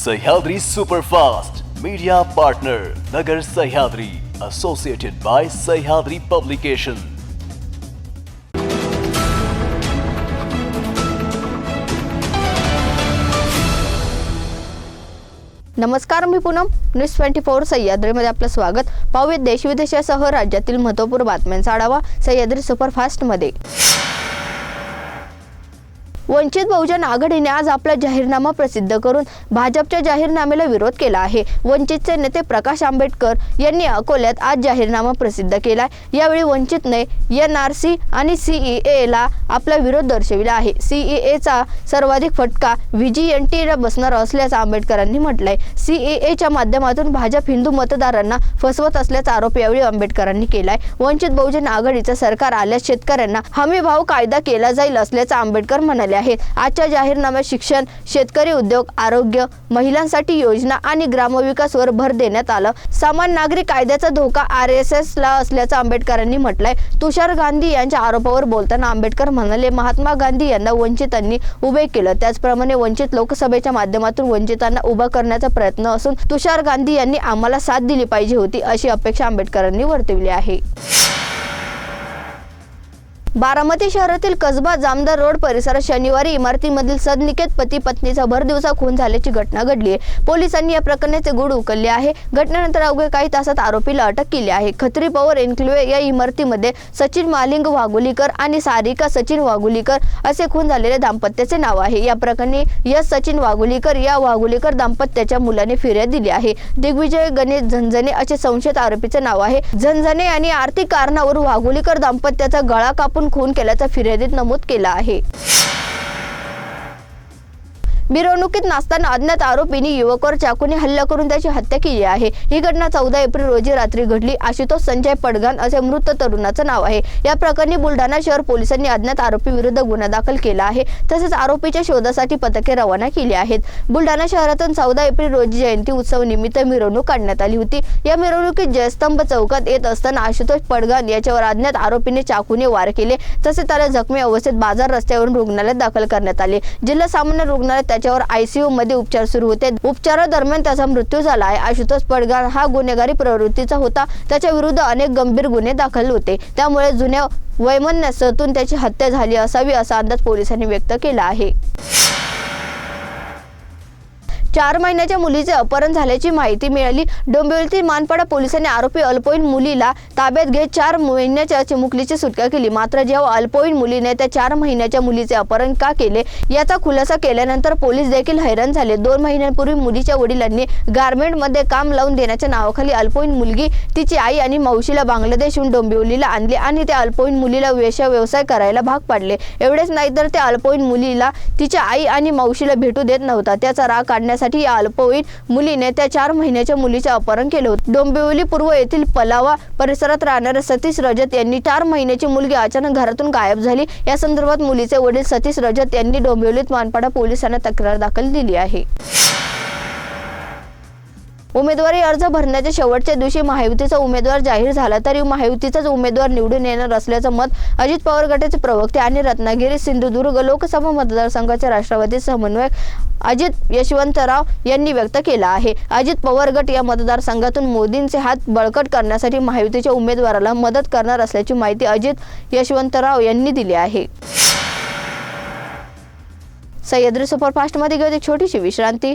Sahyadri superfast media partner Nagar Sahyadri associated by Sahyadri publication नमस्कार मी Poonam. News twenty four सह्याद्रीमध्ये आपलं स्वागत. पाहूया देशविदेशासह राज्यातील महत्त्वपूर्ण बातम्यांचा आढावा सह्याद्री सुपरफास्टमध्ये. वंचित बहुजन आघाडीने आज आपला जाहीरनामा प्रसिद्ध करून भाजपच्या जाहीरनाम्याला विरोध केला आहे. वंचितचे नेते प्रकाश आंबेडकर यांनी अकोल्यात आज जाहीरनामा प्रसिद्ध केला यावेळी वंचितने एन आर सी आणि सीईए एला आपला विरोध दर्शविला आहे. सीईएचा सर्वाधिक फटका व्हीजी एन टीला बसणार असल्याचं आंबेडकरांनी म्हटलंय. सीईएच्या माध्यमातून भाजप हिंदू मतदारांना फसवत असल्याचा आरोप यावेळी आंबेडकरांनी केलाय. वंचित बहुजन आघाडीचं सरकार आल्यास शेतकऱ्यांना हमी भाव कायदा केला जाईल असल्याचं आंबेडकर म्हणाले आहेत. आजच्या जाहीरनाम्यात शिक्षण शेतकरी उद्योग आरोग्य महिलांसाठी योजना आणि ग्रामविकासवर भर देण्यात आलं. समान नागरिक कायद्याचा धोका आर एस एस ला असल्याचं आंबेडकरांनी म्हटलंय. तुषार गांधी यांच्या आरोपावर बोलताना आंबेडकर म्हणाले महात्मा गांधी यांना वंचितांनी उभे केलं. त्याचप्रमाणे वंचित लोकसभेच्या माध्यमातून वंचितांना उभा करण्याचा प्रयत्न असून तुषार गांधी यांनी आम्हाला साथ दिली पाहिजे होती अशी अपेक्षा आंबेडकरांनी वर्तवली आहे. बारामती शहरातील कसबा जामदार रोड परिसरात शनिवारी इमारतीमधील सदनिकेत पती पत्नीचा भरदिवसा खून झाल्याची घटना घडली आहे. पोलिसांनी या प्रकरणाचे गुढ उकलले आहे. घटनेनंतर अवघ्या काही तासात आरोपीला अटक केली आहे. खत्री पॉवर एन्क्लेव्ह या इमारतीमध्ये सचिन मालिंग वाघोलीकर आणि सारिका सचिन वाघोलीकर असे खून झालेले दाम्पत्याचे नाव आहे. या प्रकरणी यश सचिन वाघोलीकर या वाघोलीकर दाम्पत्याच्या मुलाने फिर्याद दिली आहे. दिग्विजय गणेश झंझने असे संशयित आरोपीचे नाव आहे. झंझने यांनी आर्थिक कारणावर वाघोलीकर दाम्पत्याचा गळा कापून खून केल्याचा फिर्यादीत नमूद केला आहे. मिरवणुकीत नाचताना अज्ञात आरोपींनी युवकवर चाकूने हल्ला करून त्याची हत्या केली आहे. ही घटना चौदा एप्रिल रोजी रात्री घडली. आशुतोष संजय पडघान असे मृत तरुणाचं नाव आहे. या प्रकरणी बुलढाणा शहर पोलिसांनी अज्ञात आरोपी विरुद्ध गुन्हा दाखल केला आहे. तसेच आरोपीच्या शोधासाठी पथके रवाना केली आहेत. बुलढाणा शहरातून चौदा एप्रिल रोजी जयंती उत्सव निमित्त मिरवणूक काढण्यात आली होती. या मिरवणुकीत जयस्तंभ चौकात येत असताना आशुतोष पडघान याच्यावर अज्ञात आरोपीने चाकूने वार केले. तसेच त्याला जखमी अवस्थेत बाजार रस्त्यावरून रुग्णालयात दाखल करण्यात आले. जिल्हा सामान्य रुग्णालयात त्याच्यावर आयसीयू मध्ये उपचार सुरू होते. उपचारादरम्यान त्याचा मृत्यू झाला आहे आशुतोष पडगार हा गुन्हेगारी प्रवृत्तीचा होता. त्याच्या विरुद्ध अनेक गंभीर गुन्हे दाखल होते. त्यामुळे जुन्या वैमनस्यातून त्याची हत्या झाली असावी असा अंदाज पोलिसांनी व्यक्त केला आहे. चार महिन्याच्या मुलीचे अपहरण झाल्याची माहिती मिळाली. डोंबिवलीतील मानपाडा पोलिसांनी आरोपी अल्पवयीन मुलीला ताब्यात घेत चार महिन्याच्या चिमुकलीची सुटका केली. मात्र जेव्हा अल्पवयीन मुलीने त्या चार महिन्याच्या मुलीचे अपहरण का केले याचा खुलासा केल्यानंतर पोलीस देखील हैराण झाले. दोन महिन्यांपूर्वी मुलीच्या वडिलांनी गारमेंटमध्ये काम लावून देण्याच्या नावाखाली अल्पवयीन मुलगी तिची आई आणि मावशीला बांगलादेशहून डोंबिवलीला आणले आणि त्या अल्पवयीन मुलीला वेश्या व्यवसाय करायला भाग पाडले. एवढेच नाही तर त्या अल्पवयीन मुलीला तिच्या आई आणि मावशीला भेटू देत नव्हता. त्याचा राग काढण्यास या अल्पवयीन मुलीने त्या चार महिन्याच्या मुलीचे अपहरण केले होते. डोंबिवली पूर्व येथील पलावा परिसरात राहणाऱ्या सतीश रजत यांनी चार महिन्याची मुलगी अचानक घरातून गायब झाली. या संदर्भात मुलीचे वडील सतीश रजत यांनी डोंबिवलीत मानपाडा पोलिसांना तक्रार दाखल दिली आहे. उमेदवारी अर्ज भरण्याच्या शेवटच्या दिवशी महायुतीचा उमेदवार जाहीर झाला तरी महायुतीचाच उमेदवार निवडून येणार असल्याचं मत अजित पवार गटाचे प्रवक्ते आणि रत्नागिरी सिंधुदुर्ग लोकसभा मतदारसंघाचे राष्ट्रवादी समन्वयक अजित यशवंतराव यांनी व्यक्त केला आहे. अजित पवार गट या मतदारसंघातून मोदींचे हात बळकट करण्यासाठी महायुतीच्या उमेदवाराला मदत करणार असल्याची माहिती अजित यशवंतराव यांनी दिली आहे. सह्याद्री सुपरफास्टमध्ये घेऊ एक छोटीशी विश्रांती.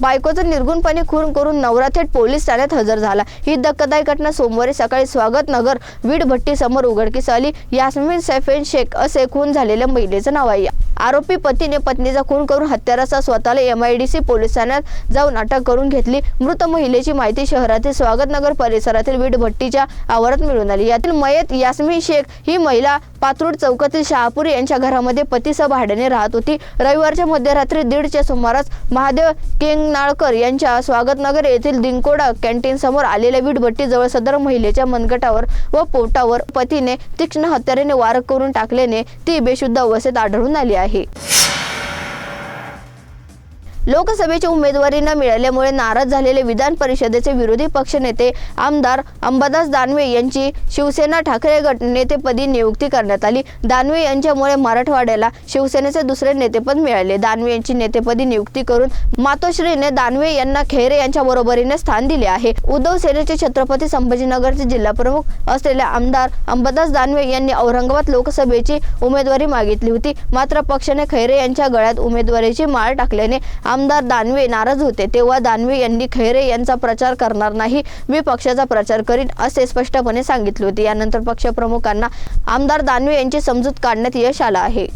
बायकोचं निर्गुणपणे खून करून नवरा थेट पोलीस ठाण्यात हजर झाला. ही धक्कादायक घटना सोमवारी सकाळी स्वागत नगर वीड भट्टी समोर उघडकीस आली. यास्मिन सैफेन शेख असे खून झालेल्या महिलेचं नाव आहे. आरोपी पतीने पत्नीचा खून करून हत्याराचा स्वतःला M I D C police ठाण्यात जाऊन अटक करून घेतली. मृत महिलेची माहिती शहरातील स्वागतनगर परिसरातील वीट भट्टीच्या आवारात मिळून आली. यातील मयत यास्मी शेख ही महिला पात्रूड चौकातील शहापूर यांच्या घरामध्ये पतीसह भाड्याने राहत होती. रविवारच्या मध्यरात्री दीडच्या सुमारास महादेव केंगनाळकर यांच्या स्वागतनगर येथील दिंकोडा कॅन्टीन समोर आलेल्या वीटभट्टीजवळ सदर महिलेच्या मनगटावर व पोटावर पतीने तीक्ष्ण हत्यारेने वार करून टाकल्याने ती बेशुद्ध अवस्थेत आढळून आली आहे. आहे. लोकसभेची उमेदवारी न मिळाल्यामुळे नाराज झालेले विधान परिषदेचे विरोधी पक्षनेते आमदार अंबादास दानवे यांची शिवसेना ठाकरे गट नेतेपदी नियुक्ती करण्यात आली. दानवे यांच्यामुळे मराठवाड्याला शिवसेनेचे दुसरे नेतेपद मिळाले. दानवे यांची नेतेपदी नियुक्ती करून मातोश्रीने दानवे यांना खेरे यांच्या बरोबरीने स्थान दिले आहे. उद्धव सेनेचे छत्रपती संभाजीनगरचे जिल्हा प्रमुख आमदार अंबादास दानवे यांनी औरंगाबाद लोकसभेची उमेदवारी मागितली होती. मात्र पक्षाने खैरे यांच्या गळ्यात उमेदवारीची माळ टाकल्याने आमदार दानवे नाराज होते. तेव्हा दानवे यांनी खैरे यांचा प्रचार करणार नाही मी पक्षाचा प्रचार करीन असे स्पष्टपणे सांगितले होते. यानंतर पक्षप्रमुखांना आमदार दानवे यांची समजूत काढण्यात यश आलं आहे.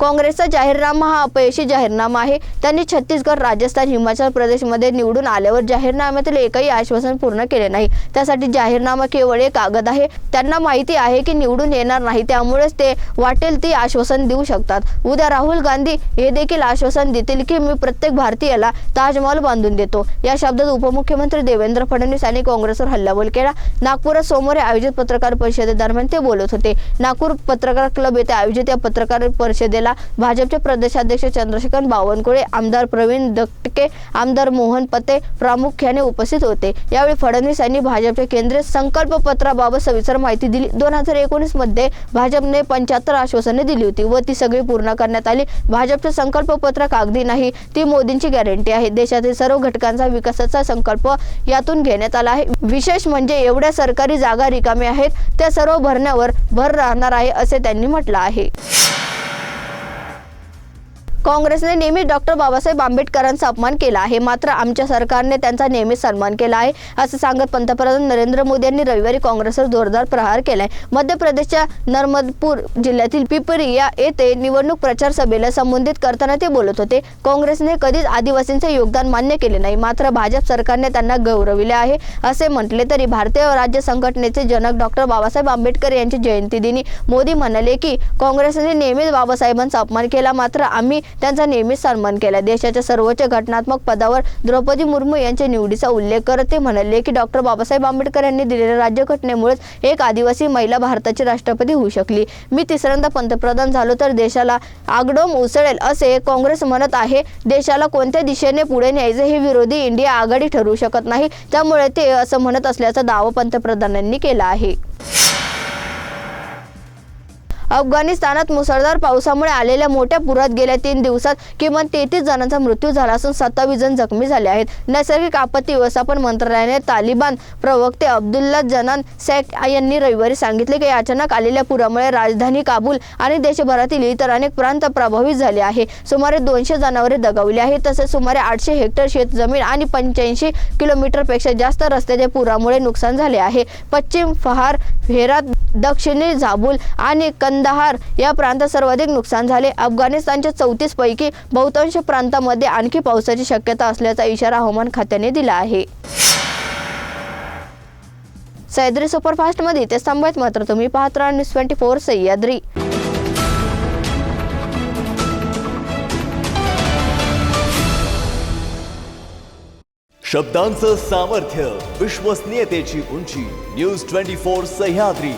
काँग्रेसचा जाहीरनामा हा अपयशी जाहीरनामा आहे. त्यांनी छत्तीसगड राजस्थान हिमाचल प्रदेशमध्ये निवडून आल्यावर जाहीरनाम्यातील एकही आश्वासन पूर्ण केले नाही. त्यासाठी जाहीरनामा केवळ एक कागद आहे. त्यांना माहिती आहे की निवडून येणार नाही त्यामुळेच ते वाटेल ती आश्वासन देऊ शकतात. उद्या राहुल गांधी हे देखील आश्वासन देतील की मी प्रत्येक भारतीयाला ताजमहल बांधून देतो. या शब्दात उपमुख्यमंत्री देवेंद्र फडणवीस यांनी काँग्रेसवर हल्लाबोल केला. नागपुरात सोमवारी आयोजित पत्रकार परिषदेदरम्यान ते बोलत होते. नागपूर पत्रकार क्लब येथे आयोजित या पत्रकार परिषदेला भाजपचे प्रदेशाध्यक्ष चंद्रशेखर बावनकुळे आमदार प्रवीण दटके आमदार मोहन पते प्रामुख्याने उपस्थित होते. यावेळी फडणवीस यांनी भाजपच्या केंद्रीय संकल्प पत्राबाबत सविस्तर माहिती दिली. दोन हजार एकोणीसमध्ये भाजपने पंच्याहत्तर आश्वासने दिली होती व ती सगळी पूर्ण करण्यात आली. भाजपचे संकल्प पत्र कागदी नाही ती मोदींची गॅरंटी आहे. देशातील सर्व घटकांचा विकासाचा संकल्प यातून घेण्यात आला आहे. विशेष म्हणजे एवढ्या सरकारी जागा रिकाम्या आहेत त्या सर्व भरण्यावर भर राहणार आहे असे त्यांनी म्हटलं आहे. काँग्रेसने नेहमी डॉक्टर बाबासाहेब आंबेडकरांचा अपमान केला आहे. मात्र आमच्या सरकारने त्यांचा नेहमीच सन्मान केला आहे असं सांगत पंतप्रधान नरेंद्र मोदी यांनी रविवारी काँग्रेसवर जोरदार प्रहार केलाय. मध्य प्रदेशच्या नर्मदपूर जिल्ह्यातील पिपरी या येथे निवडणूक प्रचार सभेला संबोधित करताना ते बोलत होते. काँग्रेसने कधीच आदिवासींचे योगदान मान्य केले नाही. मात्र भाजप सरकारने त्यांना गौरविले आहे असे म्हटले तरी भारतीय राज्य संघटनेचे जनक डॉक्टर बाबासाहेब आंबेडकर यांची जयंती दिनी मोदी म्हणाले की काँग्रेसने नेहमीच बाबासाहेबांचा अपमान केला. मात्र आम्ही त्यांचा नेहमीच सन्मान केला. देशाच्या सर्वोच्च घटनात्मक पदावर द्रौपदी मुर्मू यांच्या निवडीचा उल्लेख करत ते म्हणाले की डॉक्टर बाबासाहेब आंबेडकर यांनी दिलेल्या राज्यघटनेमुळेच एक आदिवासी महिला भारताची राष्ट्रपती होऊ शकली. मी तिसऱ्यांदा पंतप्रधान झालो तर देशाला आगडोम उसळेल असे काँग्रेस म्हणत आहे. देशाला कोणत्या दिशेने पुढे न्यायचे हे विरोधी इंडिया आघाडी ठरवू शकत नाही. त्यामुळे ते असं म्हणत असल्याचा दावा पंतप्रधानांनी केला आहे. अफगाणिस्तानात मुसळधार पावसामुळे आलेल्या मोठ्या पुरात गेल्या तीन दिवसात किमान तेहतीस जणांचा मृत्यू झाला असून सत्तावीस जण जखमी झाले आहेत. नैसर्गिक आपत्ती व्यवस्थापन मंत्रालयाने तालिबान प्रवक्ते अब्दुल्ला जनान सॅक यांनी रविवारी सांगितले की अचानक आलेल्या पुरामुळे राजधानी काबूल आणि देशभरातील इतर अनेक प्रांत प्रभावित झाले आहे. सुमारे दोनशे जनावरे दगावली आहेत तसेच सुमारे आठशे हेक्टर शेतजमीन आणि पंच्याऐंशी किलोमीटरपेक्षा जास्त रस्त्याच्या पुरामुळे नुकसान झाले आहे. पश्चिम फहार हेरात दक्षिणी झाबूल आणि कन कंदाहार या प्रांतात सर्वाधिक नुकसान झाले. अफगाणिस्तानच्या चौतीस पैकी बहुतांश प्रांतामध्ये आणखी पावसाची शक्यता असल्याचा इशारा हवामान खात्याने दिला आहे. सह्याद्री सुपरफास्टमध्ये ते थांबत मात्र तुम्ही पाहत राहा न्यूज ट्वेंटी फोर सह्याद्री. शब्दांचं सामर्थ्य विश्वसनीयतेची उंची न्यूज ट्वेंटी फोर सह्याद्री.